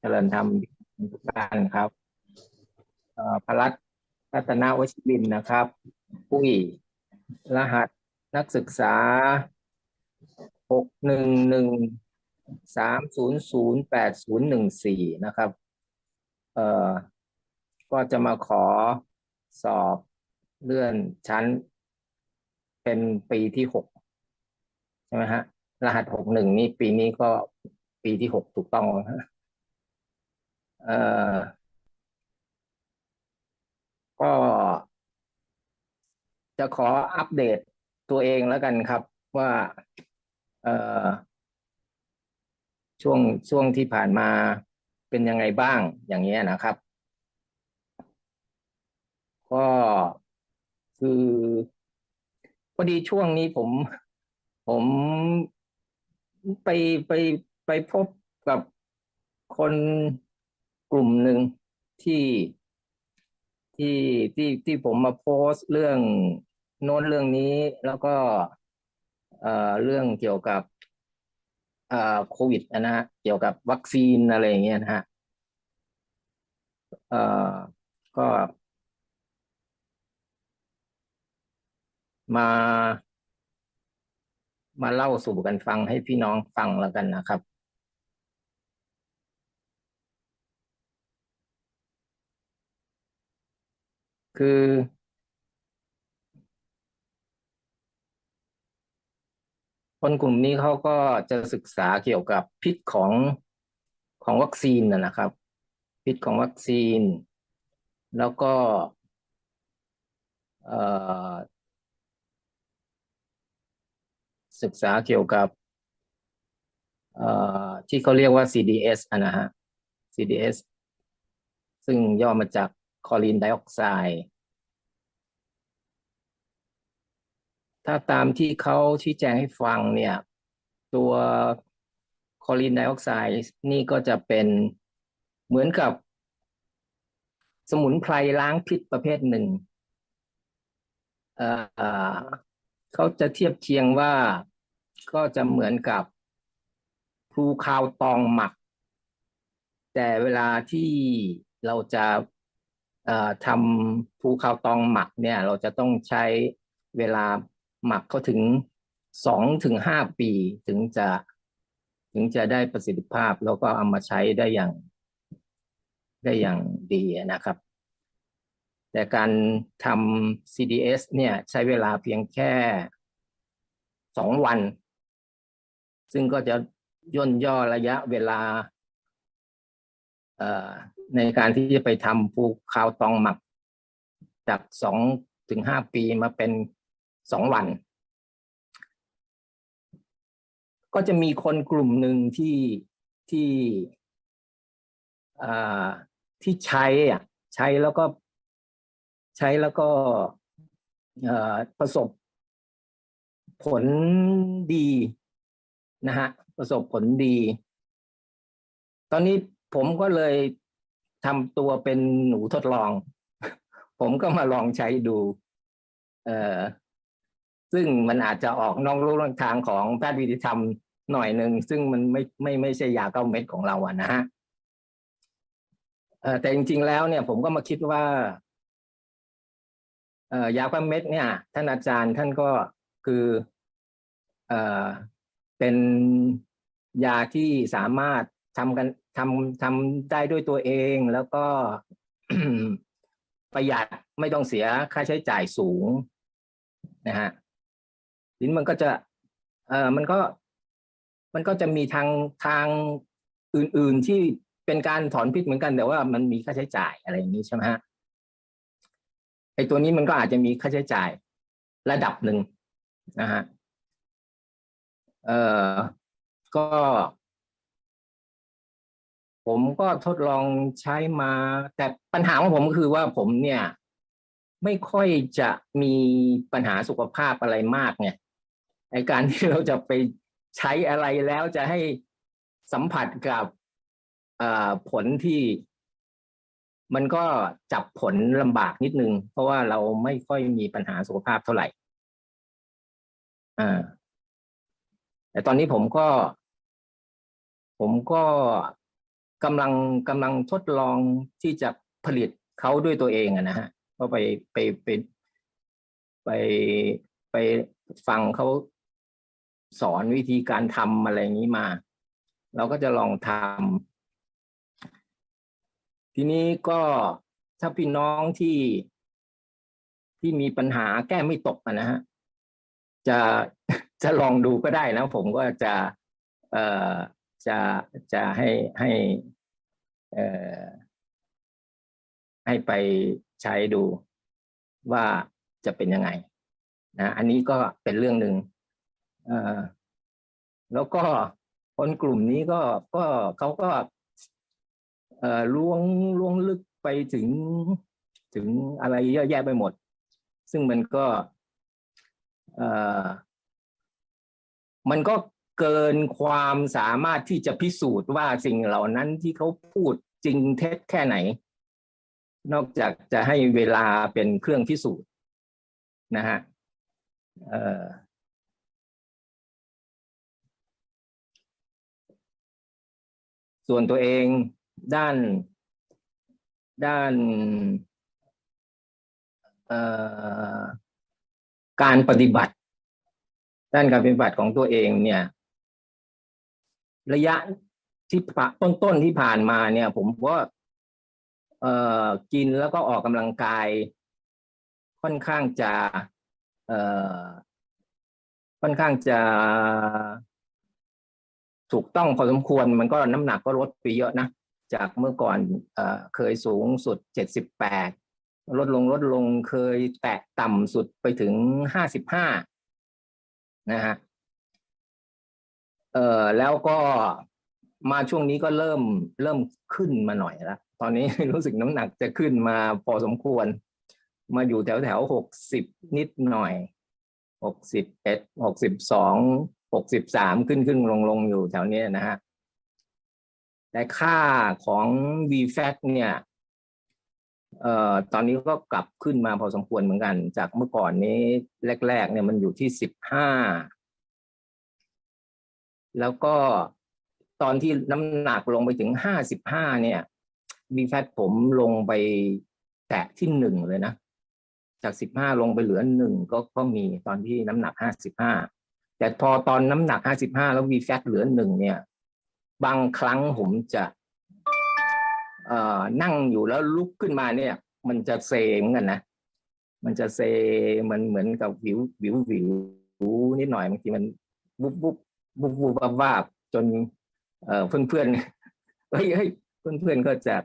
เจริญธรรมทุกท่านครับพรัตรัตนวชิรินนะครับ ผู้ยรหัสนักศึกษาหกหนึ่งหนึ่งสามศูนย์ศูนย์แปดศูนย์หนึ่งสี่นะครับเอ่อก็จะมาขอสอบเลื่อนชั้น เป็นปีที่หกใช่ไหมฮะรหัสหกหนึ่งนี่ปีนี้ก็ปีที่หกถูกต้องฮะ เอ่อก็จะขออัปเดตตัวเองแล้วกันครับ ว่าเอ่อช่วงช่วงที่ผ่านมาเป็นยังไงบ้างอย่างเงี้ยนะครับ ก็คือพอดีช่วงนี้ผม ผมไปไปไปพบกับคน กลุ่มหนึ่งที่ที่ที่ที่ผมมาโพสต์เรื่องโน้นเรื่องนี้แล้วก็เอ่อเรื่องเกี่ยวกับเอ่อโควิดนะฮะเกี่ยวกับวัคซีนอะไรอย่างเงี้ยนะฮะเอ่อก็มา มาเล่าสู่กันฟังให้พี่น้องฟังแล้วกันนะครับ คือ คนกลุ่มนี้เขาก็จะศึกษาเกี่ยวกับพิษของของวัคซีนนะครับ พิษของวัคซีน แล้วก็ศึกษาเกี่ยวกับที่เขาเรียกว่า CDS นะฮะ CDS ซึ่งย่อมาจากคลอรีนไดออกไซด์ ถ้าตามที่เขาชี้แจงให้ฟังเนี่ย ตัวคลอรีนไดออกไซด์นี่ก็จะเป็นเหมือนกับ สมุนไพรล้างพิษประเภทหนึ่งเเขาจะเทียบเคียงว่าก็จะเหมือนกับพลูคาวตองหมัก แต่เวลาที่เราจะทำพลูคาวตองหมักเนี่ย เราจะต้องใช้เวลา หมักเขาถึงสองถึงห้าปีถึงจะถึงจะได้ประสิทธิภาพ แล้วก็เอามาใช้ได้อย่างได้อย่างดีนะครับ แต่การทำ CDS เนี่ยใช้เวลาเพียงแค่สองวัน ซึ่งก็จะย่นย่อระยะเวลาในการที่จะไปทำภูคาวตองหมัก จากสองถึงห้าปีมาเป็น สองวัน ก็จะมีคนกลุ่มหนึ่งที่ที่ที่ใช้อะใช้แล้วก็ใช้แล้วก็ประสบผลดีนะฮะประสบผลดี ตอนนี้ผมก็เลยทำตัวเป็นหนูทดลอง ผมก็มาลองใช้ดูเอ ซึ่งมันอาจจะออกนอกลู่นอกทางของแพทย์วิธีธรรมหน่อยหนึ่งซึ่งมันไม่ไม่ไม่ใช่ยาเก้าเม็ดของเราอะนะฮะแต่จริง ๆ แล้วเนี่ยผมก็มาคิดว่าเอยาเก้าเม็ดเนี่ย ท่านอาจารย์ท่านก็คือเอ่อเป็นยาที่สามารถทำกันทำทำได้ด้วยตัวเองแล้วก็ประหยัดไม่ต้องเสียค่าใช้จ่ายสูงนะฮะ ทีนี้มันก็จะเอ่อมันก็มันก็จะมีทางทางอื่น ๆที่เป็นการถอนพิษเหมือนกัน แต่ว่ามันมีค่าใช้จ่ายอะไรอย่างนี้ใช่ไหมฮะไอตัวนี้มันก็อาจจะมีค่าใช้จ่ายระดับหนึ่งนะฮะเอ่อก็ ผมก็ทดลองใช้มา แต่ปัญหาของผมก็คือว่าผมเนี่ย ไม่ค่อยจะมีปัญหาสุขภาพอะไรมากไง ในการที่เราจะไปใช้อะไรแล้วจะให้สัมผัสกับผลที่มันก็จับผลลำบากนิดนึง เพราะว่าเราไม่ค่อยมีปัญหาสุขภาพเท่าไหร่แต่ตอนนี้ผมก็ ผมก็กำลังกำลังทดลองที่จะผลิตเขาด้วยตัวเองอะนะฮะก็ไปไปไปไปไปฟังเขา สอนวิธีการทำอะไรอย่างนี้มา เราก็จะลองทำทีนี้ก็ถ้าพี่น้องที่ที่มีปัญหาแก้ไม่ตกนะฮะจะจะลองดูก็ได้นะ ผมก็จะ เอ่อจะจะให้ให้เอ่อให้ไปใช้ดูว่าจะเป็นยังไงนะอันนี้ก็เป็นเรื่องหนึ่ง แล้วก็คนกลุ่มนี้ก็ก็เขาก็เอ่อล้วงล้วงลึกไปถึงถึงอะไรเยอะแยะไปหมด ซึ่งมันก็มันก็เกินความสามารถที่จะพิสูจน์ว่าสิ่งเหล่านั้นที่เขาพูดจริงเท็จแค่ไหน นอกจากจะให้เวลาเป็นเครื่องพิสูจน์นะฮะ ส่วนตัวเองด้าน ด้านการปฏิบัติ ด้านการปฏิบัติของตัวเองเนี่ย ระยะที่ผ่าต้นๆที่ผ่านมาเนี่ย ผมก็กินแล้วก็ออกกำลังกาย ค่อนข้างจะค่อนข้างจะ ถูกต้องพอสมควรมันก็น้ำหนักก็ลดไปเยอะนะ จากเมื่อก่อนเอเคยสูงสุดเจ็ดสิบแปดลดลงลดลงเคยแตะต่ำสุดไปถึงห้าสิบห้านะฮะเออแล้วก็มาช่วงนี้ก็เริ่มเริ่มขึ้นมาหน่อยล้วตอนนี้รู้สึกน้ำหนักจะขึ้นมาพอสมควร มาอยู่แถวแถวหกสิบนิดหน่อยหกสิบเอ็ดหกสิบสอง หกสิบสามขึ้นขึ้นลงลงอยู่แถวเนี้ยนะฮะแต่ค่าของ VFAT เนี่ยเอ่อตอนนี้ก็กลับขึ้นมาพอสมควรเหมือนกัน จากเมื่อก่อนนี้แรก ๆ เนี่ยมันอยู่ที่สิบห้าแล้วก็ตอนที่น้ำหนักลงไปถึงห้าสิบห้าเนี่ย VFAT ผมลงไปแตะที่หนึ่งเลยนะ จากสิบห้าลงไปเหลือหนึ่งก็ก็มีตอนที่น้ำหนักห้าสิบห้า แต่พอตอนน้ำหนักห้าสิบห้าแล้ว VFAT เหลือหนึ่งเนี่ย บางครั้งผมจะเอ่อนั่งอยู่แล้วลุกขึ้นมาเนี่ย มันจะเซเหมือนกันนะมันจะเซมันเหมือนกับวิววิววิวนิดหน่อยบางทีมันวุบวุบวุบวุบวับวาบจน เอ่อเพื่อนเพื่อนเฮ้ยเฮ้ยเพื่อนเพื่อนก็จะ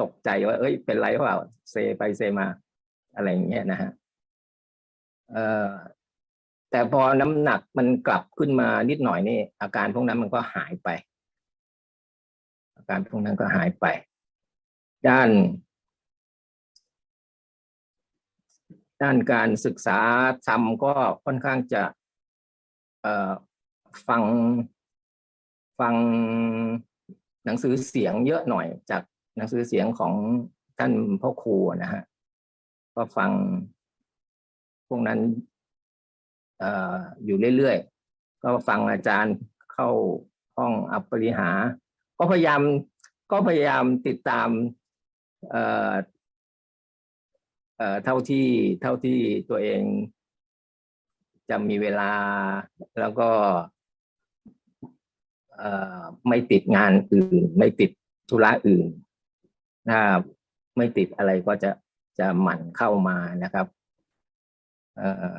ตกใจว่า เอ้ย เป็นไรเปล่าเซไปเซมา อะไรอย่างเงี้ยนะฮะเอ่อ แต่พอน้ำหนักมันกลับขึ้นมานิดหน่อยนี่ อาการพวกนั้นมันก็หายไป อาการพวกนั้นก็หายไป ด้าน ด้านการศึกษาทำก็ค่อนข้างจะเอ่อฟังฟังหนังสือเสียงเยอะหน่อยจากหนังสือเสียงของท่านพ่อครูนะฮะก็ฟังพวกนั้น อยู่เรื่อยๆ ก็ฟังอาจารย์เข้าห้องอัปปริหา ก็พยายามก็พยายามติดตามเท่าที่เท่าที่ตัวเองจะมีเวลาแล้วก็ไม่ติดงานอื่น ไม่ติดธุระอื่นถ้าไม่ติดอะไรก็จะจะหมั่นเข้ามานะครับ เอ่อ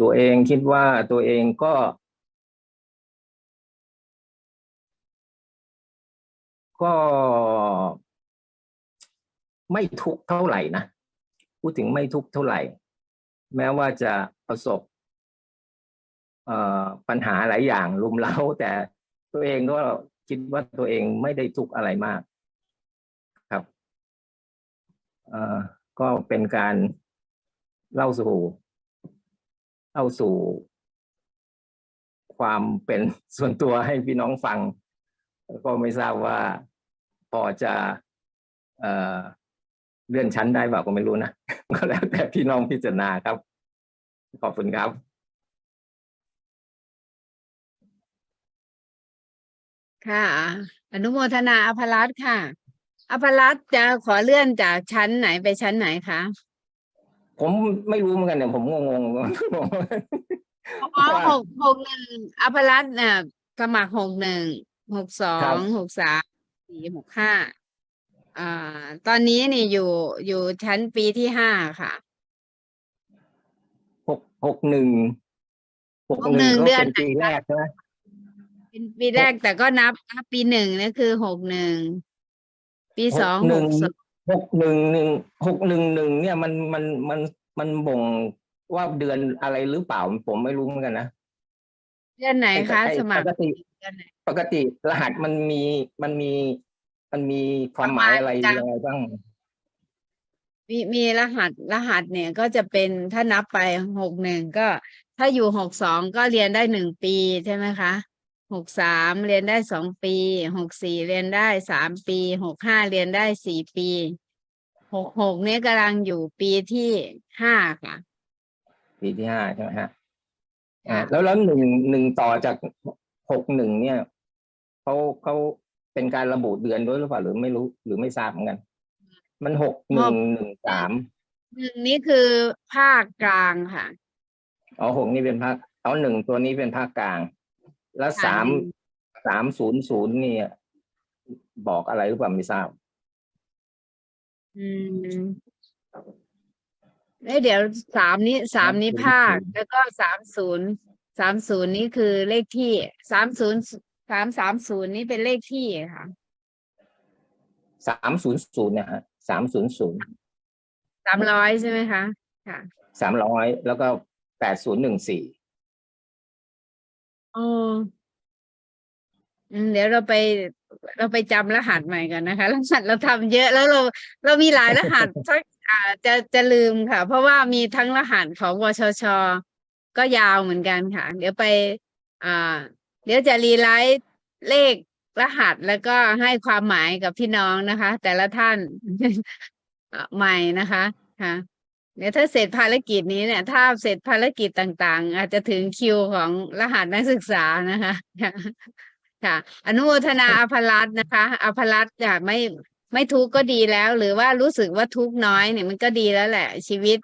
ตัวเองคิดว่าตัวเองก็ ก็ไม่ทุกเท่าไหร่นะพูดถึงไม่ทุกเท่าไหร่ แม้ว่าจะประสบปัญหาหลายอย่างรุมเร้าแต่ตัวเองก็คิดว่าตัวเองไม่ได้ทุกอะไรมากครับเออก็เป็นการเล่าสู่ เล่าสู่ความเป็นส่วนตัวให้พี่น้องฟัง ก็ไม่ทราบว่าพอจะเเลื่อนชั้นได้เปล่าก็ไม่รู้นะ ก็แล้วแต่พี่น้องพิจารณาครับ ขอบคุณครับค่ะ อนุโมทนาอภรัตค่ะ อภรัตจะขอเลื่อนจากชั้นไหนไปชั้นไหนคะ ผมไม่รู้เหมือนกันเนี่ยผมงงงอ๋อหกหกหนึ่งอภรัตน์น่ะสมัครหกหนึ่งหกสองหกสามสี่หกห้าอ่า ตอนนี้นี่อยู่อยู่ชั้นปีที่ห้าค่ะหกหกหนึ่งหกหกหหนึ่นึ่งงก็เดือนเป็นปีแรกใช่ไหมเป็นปีแรกแต่ก็นับนับปีหนึ่งนี่คือหกหนึ่งปีสองหหนึ่งกสอง หกหนึ่งหนึ่งหกหนึ่งหนึ่งเนี่ยมันมันมันมันบ่งว่าเดือนอะไรหรือเปล่าผมไม่รู้เหมือนกันนะเดือนไหนไอ้คะ ไอ้สมัคปรกติเดือนไหนปกติรหัสมันมีมันมีมันมีความหมายอะไรประมาณยังไงบ้าง มีมีรหัสรหัสเนี่ยก็จะเป็นถ้านับไปหกหนึ่งก็ ถ้าอยู่หกสองก็เรียนได้หนึ่งปีใช่ไหมคะ หกสามเรียนได้สองปีหกสี่เรียนได้สามปีหกห้าเรียนได้สี่ปีหกหกเนี่ยกำลังอยู่ปีที่ห้าค่ะ ปีที่ห้าใช่ไหมฮะค่ะอ่าแล้วแล้วหนึ่งหนึ่งต่อจากหกหนึ่งเนี่ยเขาเขาเป็นการระบุเดือนด้วยหรือเปล่าหรือไม่รู้หรือไม่ทราบเหมือนกัน มันหกหนึ่งหนึ่งสามหนึ่งนี่คือภาคกลางค่ะอ๋อหกนี่เป็นภาคเอาหนึ่งตัวนี้เป็นภาคกลาง แล้วค่ะสามหนึ่งสามศูนย์ศูนย์เนี่ย บอกอะไรหรือเปล่าไม่ทราบ อืมเอ้ยเดี๋ยวสามนี้สามนี้ภาค แล้วก็สามศูนย์สามศูนย์นี่คือเลขที่สามศูนย์สามสามศูนย์นี่เป็นเลขที่ค่ะสามศูนย์ศูนย์เนี่ยฮะสามศูนย์ศูนย์สามร้อยใช่ไหมคะ ค่ะสามร้อยแล้วก็แปดศูนย์หนึ่งสี่ อ๋อ อืม เดี๋ยวเราไป เราไปจำรหัสใหม่กันนะคะ รหัสเราทำเยอะ แล้วเรา เรามีหลายรหัสสักอ่า จะ จะลืมค่ะ เพราะว่ามีทั้งรหัสของ วชช ก็ยาวเหมือนกันค่ะ เดี๋ยวไป อ่า เดี๋ยวจะรีไลท์เลขรหัส แล้วก็ให้ความหมายกับพี่น้องนะคะ แต่ละท่าน อะใหม่นะคะ ค่ะ เดี๋ยวถ้าเสร็จภารกิจนี้เนี่ยถ้าเสร็จภารกิจต่างๆ อาจจะถึงคิวของรหัสนักศึกษานะคะค่ะค่ะอนุโมทนาอภรัตน์นะคะอภรัตน์จะไม่ไม่ทุกข์ก็ดีแล้ว หรือว่ารู้สึกว่าทุกข์น้อยเนี่ยมันก็ดีแล้วแหละ ชีวิต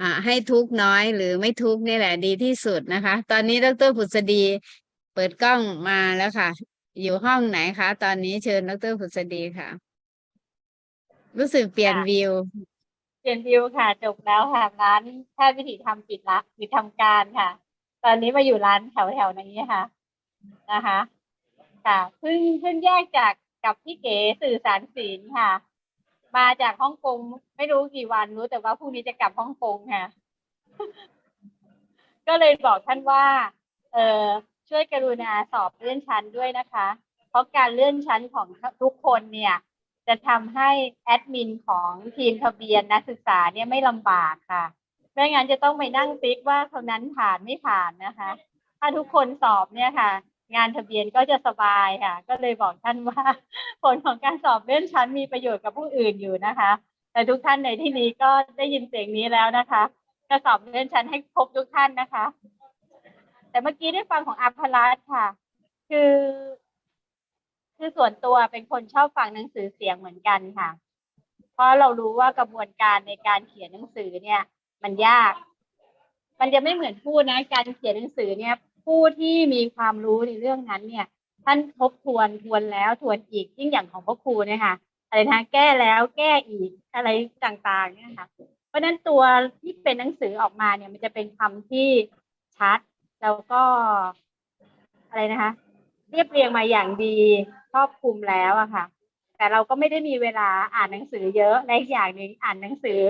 อ่า ให้ทุกข์น้อยหรือไม่ทุกข์นี่แหละดีที่สุดนะคะ ตอนนี้ดรผุษดีเปิดกล้องมาแล้วค่ะ อยู่ห้องไหนคะ ตอนนี้เชิญดรผุษดีค่ะ รู้สึกเปลี่ยนค่ะวิว เปลี่ยนวิวค่ะจบแล้วค่ะร้านแพทย์วิถีธรรมปิดละปิดทำการค่ะ ตอนนี้มาอยู่ร้านแถวแถวๆนี้ค่ะนะคะค่ะเพิ่งเพิ่งแยกจากกับพี่เก๋สื่อสารศิลป์ค่ะ มาจากฮ่องกงไม่รู้กี่วันรู้แต่ว่าพรุ่งนี้จะกลับฮ่องกงค่ะ ก็เลยบอกท่านว่า เออช่วยกรุณาสอบเลื่อนชั้นด้วยนะคะ เพราะการเลื่อนชั้นของทุกคนเนี่ย จะทำให้แอดมินของทีมทะเบียนนักศึกษาเนี่ยไม่ลำบากค่ะไม่งั้นจะต้องไปนั่งติ๊กว่าคนนั้นผ่านไม่ผ่านนะคะ ถ้าทุกคนสอบเนี่ยค่ะ งานทะเบียนก็จะสบายค่ะ ก็เลยบอกท่านว่า ผลของการสอบเลื่อนชั้นมีประโยชน์กับผู้อื่นอยู่นะคะ แต่ทุกท่านในที่นี้ก็ได้ยินเสียงนี้แล้วนะคะจะสอบเลื่อนชั้นให้ครบทุกท่านนะคะ แต่เมื่อกี้ได้ฟังของอัพลัสค่ะ คือ คือส่วนตัวเป็นคนชอบฟังหนังสือเสียงเหมือนกันค่ะ เพราะเรารู้ว่ากระบวนการในการเขียนหนังสือเนี่ย มันยาก มันจะไม่เหมือนพูดนะ การเขียนหนังสือเนี่ย ผู้ที่มีความรู้ในเรื่องนั้นเนี่ย ท่านทบทวนทวนแล้วทวนอีกยิ่งอย่างของพระครูเนี่ยค่ะอะไรนะแก้แล้วแก้อีกอะไรต่างๆเนี่ยค่ะเพราะฉะนั้นตัวที่เป็นหนังสือออกมาเนี่ย มันจะเป็นคำที่ชัดแล้วก็อะไรนะคะ รียบเรียงมาอย่างดีครอบคลุมแล้วอะค่ะ แต่เราก็ไม่ได้มีเวลาอ่านหนังสือเยอะและอีกอย่างหนึ่งอ่านหนังสือ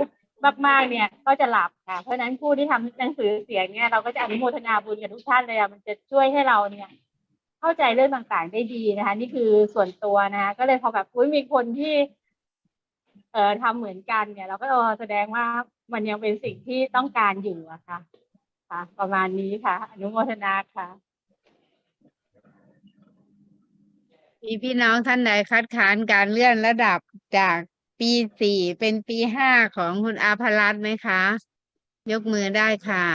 มากๆเนี่ยก็จะหลับค่ะเพราะฉะนั้นผู้ที่ทำหนังสือเสียงเนี่ยเราก็จะอนุโมทนาบุญกับทุกท่านเลยอะมันจะช่วยให้เราเนี่ยเข้าใจเรื่องต่างๆได้ดีนะคะ นี่คือส่วนตัวนะคะก็เลยพอแบบอุ้ยมีคนที่ เอ่อทำเหมือนกันเนี่ย เราก็แสดงว่ามันยังเป็นสิ่งที่ต้องการอยู่อะค่ะค่ะ ประมาณนี้ค่ะ อนุโมทนาค่ะ มีพี่น้องท่านใดคัดค้านการเลื่อนระดับจากปีสี่เป็นปีห้าของคุณอาภรัตน์ไหมคะ ยกมือได้ค่ะ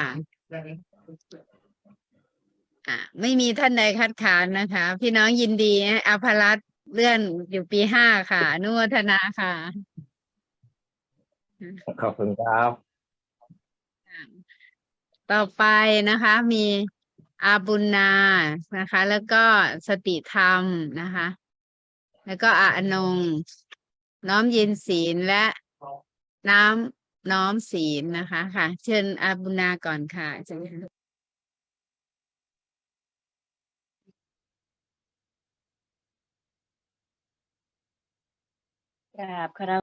อ่าไม่มีท่านใดคัดค้านนะคะ พี่น้องยินดีให้อภรัตน์เลื่อนอยู่ปีห้าค่ะอนุโมทนาค่ะ ขอบคุณครับ ต่อไปนะคะ มี อาบุญนานะคะ แล้วก็สติธรรมนะคะ แล้วก็อาอนง น้อมเย็นศีลและน้ำน้อมศีลนะคะค่ะ เชิญอาบุญนาก่อนค่ะเชิญค่ะกราบคาร